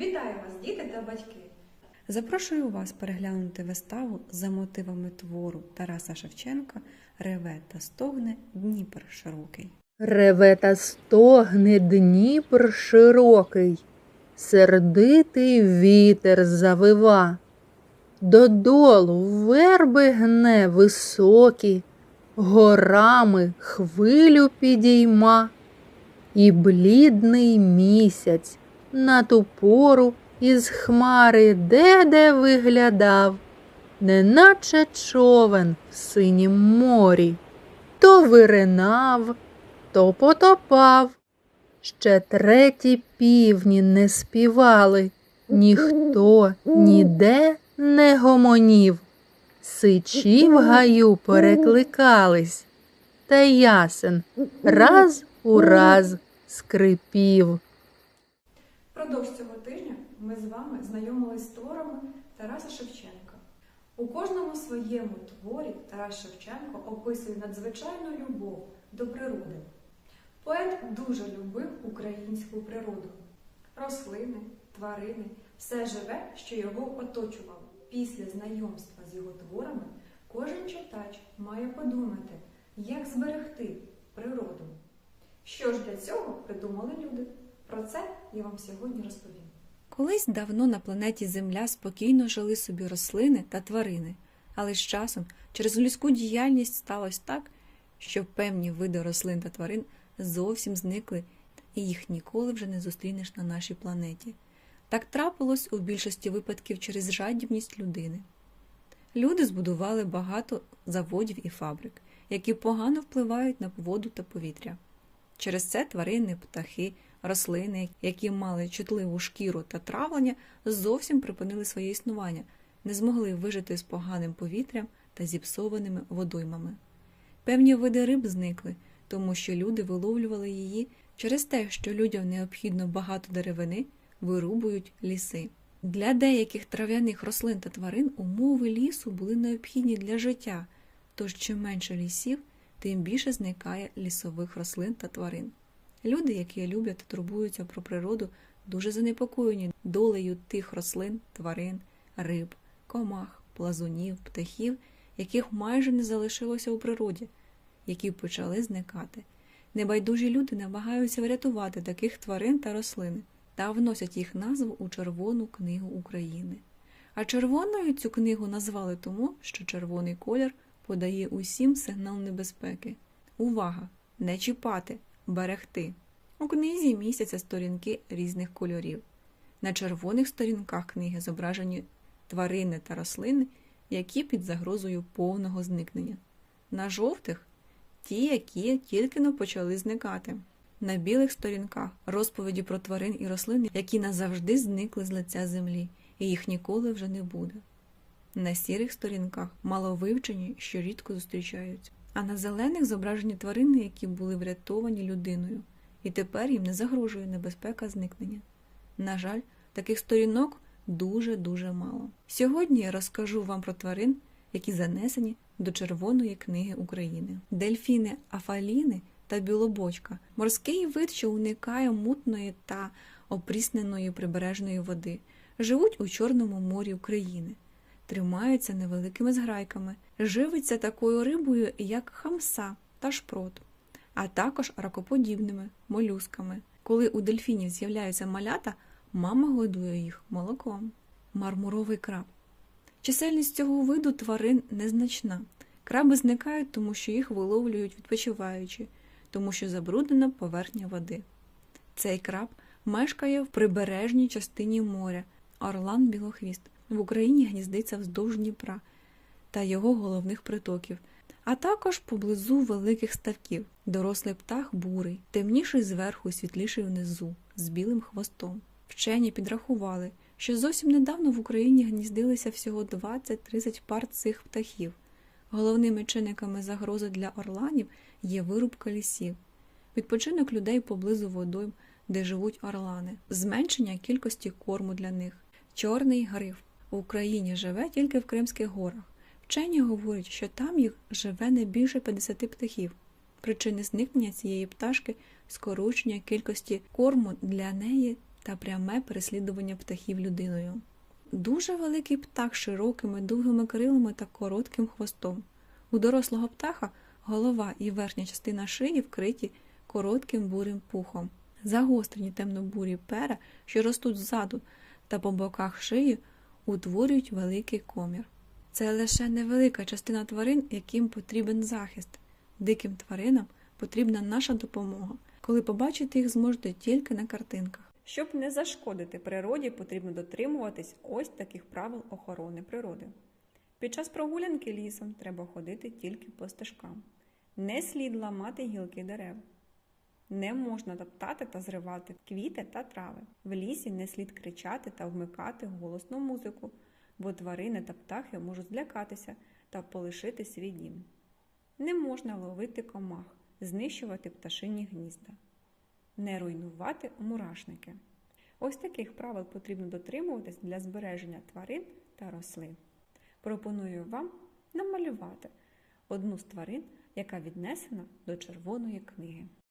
Вітаю вас, діти та батьки! Запрошую вас переглянути виставу за мотивами твору Тараса Шевченка Реве та стогне Дніпр широкий. Реве та стогне Дніпр широкий, сердитий вітер завива, додолу верби гне високі, горами хвилю підійма, і блідний місяць на ту пору із хмари де-де виглядав, неначе човен в синім морі, то виринав, то потопав. Ще треті півні не співали, ніхто ніде не гомонів. Сичі в гаю перекликались, та ясен раз у раз скрипів. Продовж цього тижня ми з вами знайомились з творами Тараса Шевченка. У кожному своєму творі Тарас Шевченко описує надзвичайну любов до природи. Поет дуже любив українську природу. Рослини, тварини, все живе, що його оточувало. Після знайомства з його творами кожен читач має подумати, як зберегти природу. Що ж для цього придумали люди? Про це я вам сьогодні розповім. Колись давно на планеті Земля спокійно жили собі рослини та тварини, але з часом через людську діяльність сталося так, що певні види рослин та тварин зовсім зникли, і їх ніколи вже не зустрінеш на нашій планеті. Так трапилось у більшості випадків через жадібність людини. Люди збудували багато заводів і фабрик, які погано впливають на воду та повітря. Через це тварини, птахи, рослини, які мали чутливу шкіру та травлення, зовсім припинили своє існування, не змогли вижити з поганим повітрям та зіпсованими водоймами. Певні види риб зникли, тому що люди виловлювали її через те, що людям необхідно багато деревини, вирубують ліси. Для деяких трав'яних рослин та тварин умови лісу були необхідні для життя, тож чим менше лісів, тим більше зникає лісових рослин та тварин. Люди, які люблять та турбуються про природу, дуже занепокоєні долею тих рослин, тварин, риб, комах, плазунів, птахів, яких майже не залишилося у природі, які почали зникати. Небайдужі люди намагаються врятувати таких тварин та рослин та вносять їх назву у Червону книгу України. А червоною цю книгу назвали тому, що червоний колір подає усім сигнал небезпеки. Увага! Не чіпати, берегти. У книзі містяться сторінки різних кольорів. На червоних сторінках книги зображені тварини та рослини, які під загрозою повного зникнення. На жовтих ті, які тільки но почали зникати. На білих сторінках розповіді про тварин і рослин, які назавжди зникли з лиця землі, і їх ніколи вже не буде. На сірих сторінках маловивчені, що рідко зустрічаються, а на зелених зображені тварини, які були врятовані людиною, і тепер їм не загрожує небезпека зникнення. На жаль, таких сторінок дуже-дуже мало. Сьогодні я розкажу вам про тварин, які занесені до Червоної книги України. Дельфіни афаліни та білобочка морський вид, що уникає мутної та опрісненої прибережної води, живуть у Чорному морі України тримаються невеликими зграйками, живиться такою рибою, як хамса та шпрот, а також ракоподібними молюсками. Коли у дельфінів з'являються малята, мама годує їх молоком. Мармуровий краб. Чисельність цього виду тварин незначна. Краби зникають, тому що їх виловлюють відпочиваючи, тому що забруднена поверхня води. Цей краб мешкає в прибережній частині моря, орлан білохвіст в Україні гніздиться вздовж Дніпра та його головних притоків, а також поблизу великих ставків. Дорослий птах бурий, темніший зверху і світліший внизу, з білим хвостом. Вчені підрахували, що зовсім недавно в Україні гніздилися всього 20-30 пар цих птахів. Головними чинниками загрози для орланів є вирубка лісів, відпочинок людей поблизу водойм, де живуть орлани, зменшення кількості корму для них. Чорний гриф в Україні живе тільки в Кримських горах. Вчені говорять, що там їх живе не більше 50 птахів. Причини зникнення цієї пташки скорочення кількості корму для неї та пряме переслідування птахів людиною. Дуже великий птах з широкими довгими крилами та коротким хвостом. У дорослого птаха голова і верхня частина шиї вкриті коротким бурим пухом. Загострені темно-бурі пера, що ростуть ззаду та по боках шиї, утворюють великий комір. Це лише невелика частина тварин, яким потрібен захист. Диким тваринам потрібна наша допомога. Коли побачити їх зможете тільки на картинках. Щоб не зашкодити природі, потрібно дотримуватись ось таких правил охорони природи. Під час прогулянки лісом треба ходити тільки по стежкам. Не слід ламати гілки дерев. Не можна топтати та зривати квіти та трави. В лісі не слід кричати та вмикати голосну музику, бо тварини та птахи можуть злякатися та полишити свій дім. Не можна ловити комах, знищувати пташині гнізда, не руйнувати мурашники. Ось таких правил потрібно дотримуватись для збереження тварин та рослин. Пропоную вам намалювати одну з тварин, яка віднесена до червоної книги.